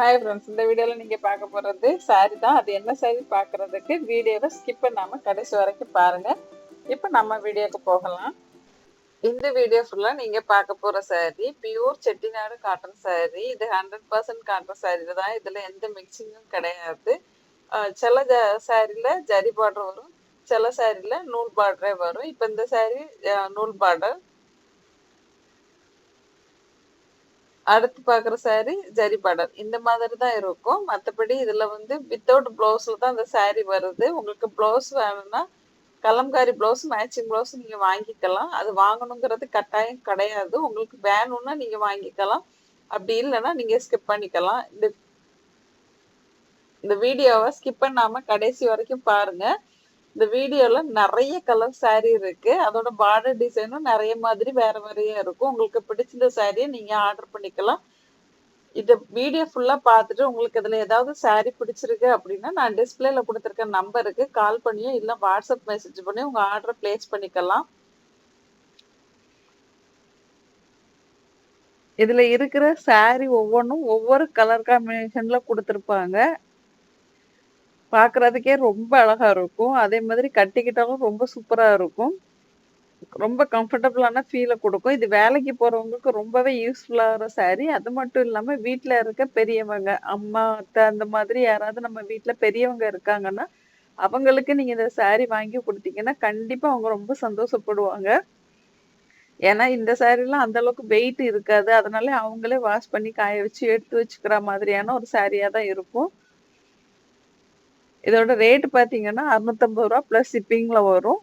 Hi friends இந்த வீடியோவில் நீங்கள் பார்க்க போகிறது சாரி தான். அது என்ன சாரி பார்க்குறதுக்கு வீடியோவை ஸ்கிப் பண்ணாமல் கடைசி வரைக்கும் பாருங்கள் இப்போ நம்ம வீடியோக்கு போகலாம். இந்த வீடியோ ஃபுல்லாக நீங்கள் பார்க்க போகிற சாரி பியூர் செட்டிநாடு காட்டன் சாரி இது ஹண்ட்ரட் பர்சன்ட் காட்டன் சாரி தான். இதில் எந்த மிக்சிங்கும் கிடையாது. சில ஜ சாரியில் ஜரி பார்டர் வரும். சில சாரியில் நூல் பார்டரே வரும். இப்போ இந்த சாரி நூல் பார்டர் அடுத்து பார்க்குற சாரி ஜரி பார்டர் இந்த மாதிரி தான் இருக்கும். மற்றபடி இதில் வந்து வித்தவுட் ப்ளவுஸில் தான் அந்த சாரி வருது. உங்களுக்கு ப்ளவுஸ் வேணும்னா கலம்காரி ப்ளவுஸ் மேட்சிங் ப்ளவுஸ் நீங்கள் வாங்கிக்கலாம். அது வாங்கணுங்கிறது கட்டாயம் கிடையாது. உங்களுக்கு வேணும்னா நீங்கள் வாங்கிக்கலாம். அப்படி இல்லைன்னா நீங்கள் ஸ்கிப் பண்ணிக்கலாம். இந்த இந்த வீடியோவை ஸ்கிப் பண்ணாமல் கடைசி வரைக்கும் பாருங்கள் இந்த வீடியோல நிறைய கலர் saree இருக்கு. அதோட பார்டர் டிசைனும் நிறைய மாதிரி வேற வேறையா இருக்கும். உங்களுக்கு பிடிச்சிருந்த சாரியை நீங்க ஆர்டர் பண்ணிக்கலாம். இந்த வீடியோ ஃபுல்லா பார்த்துட்டு உங்களுக்கு இதுல ஏதாவது saree பிடிச்சிருக்கு அப்படின்னா நான் டிஸ்பிளேல கொடுத்துருக்க நம்பருக்கு கால் பண்ணியோ இல்ல வாட்ஸ்அப் மெசேஜ் பண்ணி உங்க ஆர்டர் பிளேஸ் பண்ணிக்கலாம். இதுல இருக்கிற saree ஒவ்வொன்றும் ஒவ்வொரு கலர் காம்பினேஷன்ல கொடுத்துருப்பாங்க. பார்க்கறதுக்கே ரொம்ப அழகா இருக்கும். அதே மாதிரி கட்டிக்கிட்டாலும் ரொம்ப சூப்பராக இருக்கும். ரொம்ப கம்ஃபர்டபுளான ஃபீலை கொடுக்கும். இது வேலைக்கு போகிறவங்களுக்கு ரொம்பவே யூஸ்ஃபுல்லாகிற சாரீ அது மட்டும் இல்லாமல் வீட்டில் இருக்க பெரியவங்க அம்மா அத்தை அந்த மாதிரி யாராவது நம்ம வீட்டில் பெரியவங்க இருக்காங்கன்னா அவங்களுக்கு நீங்கள் இந்த சாரீ வாங்கி கொடுத்தீங்கன்னா கண்டிப்பாக அவங்க ரொம்ப சந்தோஷப்படுவாங்க. ஏன்னா இந்த சாரீலாம் அந்த அளவுக்கு வெயிட் இருக்காது. அதனால அவங்களே வாஷ் பண்ணி காய வச்சு எடுத்து வச்சுக்கிற மாதிரியான ஒரு சாரியாக தான் இருக்கும். இதோட ரேட் பார்த்தீங்கன்னா அறுநூத்தம்பது ரூபா ப்ளஸ் ஷிப்பிங்கில் வரும்.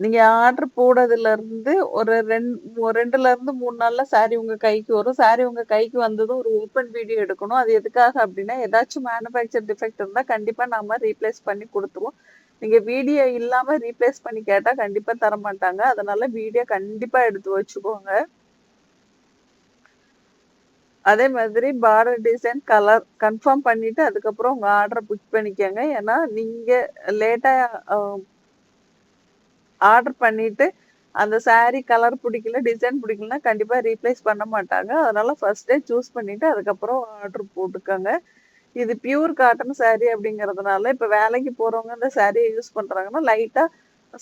நீங்கள் ஆர்டர் போடுறதுலேருந்து ஒரு ரெண்டு ரெண்டுலேருந்து மூணு நாளில் சாரி உங்கள் கைக்கு வரும். சாரி உங்கள் கைக்கு வந்ததும் ஒரு ஓப்பன் வீடியோ எடுக்கணும். அது எதுக்காக அப்படின்னா ஏதாச்சும் மேனுஃபேக்சர் டிஃபெக்ட் இருந்தால் கண்டிப்பாக நம்ம ரீப்ளேஸ் பண்ணி கொடுத்துருவோம். நீங்கள் வீடியோ இல்லாமல் ரீப்ளேஸ் பண்ணி கேட்டால் கண்டிப்பாக தர மாட்டாங்க அதனால வீடியோ கண்டிப்பாக எடுத்து வச்சுக்கோங்க. அதே மாதிரி பார்டர் டிசைன் கலர் கன்ஃபார்ம் பண்ணிட்டு அதுக்கப்புறம் உங்க ஆர்டரை புக் பண்ணிக்கோங்க. ஏன்னா நீங்க லேட்டா ஆர்டர் பண்ணிட்டு அந்த சாரீ கலர் பிடிக்கல டிசைன் பிடிக்கலனா கண்டிப்பாக ரீப்ளேஸ் பண்ண மாட்டாங்க. அதனால ஃபர்ஸ்டே சூஸ் பண்ணிவிட்டு அதுக்கப்புறம் ஆர்டர் போட்டுக்கோங்க. இது பியூர் காட்டன் சாரீ அப்படிங்கிறதுனால இப்போ வேலைக்கு போகிறவங்க இந்த சாரியை யூஸ் பண்ணுறாங்கன்னா லைட்டாக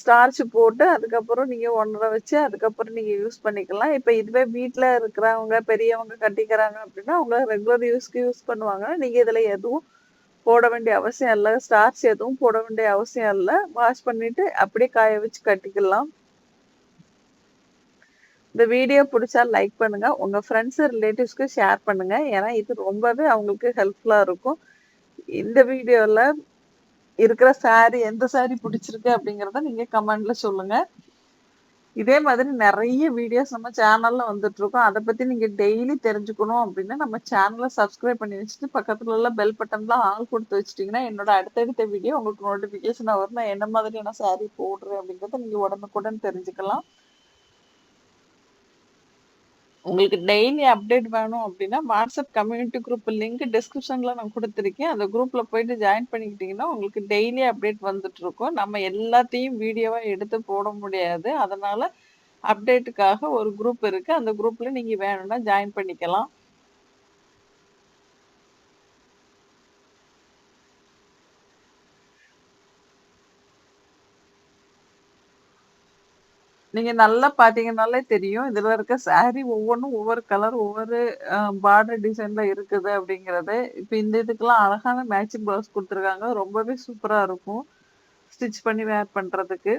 ஸ்டார்ச் போட்டு அதுக்கப்புறம் நீங்க ஒன்றரை வச்சு அதுக்கப்புறம் நீங்க யூஸ் பண்ணிக்கலாம். இப்ப இதுவே வீட்டில் இருக்கிறவங்க பெரியவங்க கட்டிக்கிறாங்க அப்படின்னா அவங்க ரெகுலர் யூஸ்க்கு யூஸ் பண்ணுவாங்க. நீங்க இதுல எதுவும் போட வேண்டிய அவசியம் இல்லை. ஸ்டார்ச் எதுவும் போட வேண்டிய அவசியம் இல்லை. வாஷ் பண்ணிட்டு அப்படியே காய வச்சு கட்டிக்கலாம். இந்த வீடியோ பிடிச்சா லைக் பண்ணுங்க. உங்க ஃப்ரெண்ட்ஸ் ரிலேட்டிவ்ஸ்க்கு ஷேர் பண்ணுங்க. ஏன்னா இது ரொம்பவே அவங்களுக்கு ஹெல்ப்ஃபுல்லா இருக்கும். இந்த வீடியோவில் இருக்கிற சாரி எந்த சாரி பிடிச்சிருக்கு அப்படிங்கிறத நீங்க கமெண்ட்ல சொல்லுங்க. இதே மாதிரி நிறைய வீடியோஸ் நம்ம சேனல்ல வந்துட்டு இருக்கோம் அதை பத்தி நீங்க டெய்லி தெரிஞ்சுக்கணும் அப்படின்னா நம்ம சேனலை சப்ஸ்கிரைப் பண்ணி வச்சுட்டு பக்கத்துல உள்ள பெல் பட்டன்ல ஆள் கொடுத்து வச்சிட்டீங்கன்னா என்னோட அடுத்தடுத்த வீடியோ உங்களுக்கு நோட்டிபிகேஷன் வரும். நான் என்ன மாதிரியான சாரி போடுறேன் அப்படிங்கறத நீங்க உடனுக்குடன் தெரிஞ்சுக்கலாம். உங்களுக்கு டெய்லி அப்டேட் வேணும் அப்படின்னா வாட்ஸ்அப் கம்யூனிட்டி குரூப் லிங்க் டிஸ்கிரிப்ஷன்ல நான் கொடுத்துருக்கேன். அந்த குரூப்ல போயிட்டு ஜாயின் பண்ணிக்கிட்டீங்கன்னா உங்களுக்கு டெய்லி அப்டேட் வந்துட்டு இருக்கும் நம்ம எல்லாத்தையும் வீடியோவா எடுத்து போட முடியாது. அதனால அப்டேட்டுக்காக ஒரு குரூப் இருக்கு. அந்த குரூப்ல நீங்க வேணும்னா ஜாயின் பண்ணிக்கலாம். நீங்க நல்லா பாத்தீங்கன்னாலே தெரியும். இதுல இருக்க சாரி ஒவ்வொன்றும் ஒவ்வொரு கலர் ஒவ்வொரு பார்டர் டிசைன்ல இருக்குது அப்படிங்கறது. இப்ப இந்த இதுக்கெல்லாம் அழகான மேட்சிங் பிளவுஸ் கொடுத்துருக்காங்க. ரொம்பவே சூப்பரா இருக்கும். ஸ்டிச் பண்ணி வேர் பண்றதுக்கு.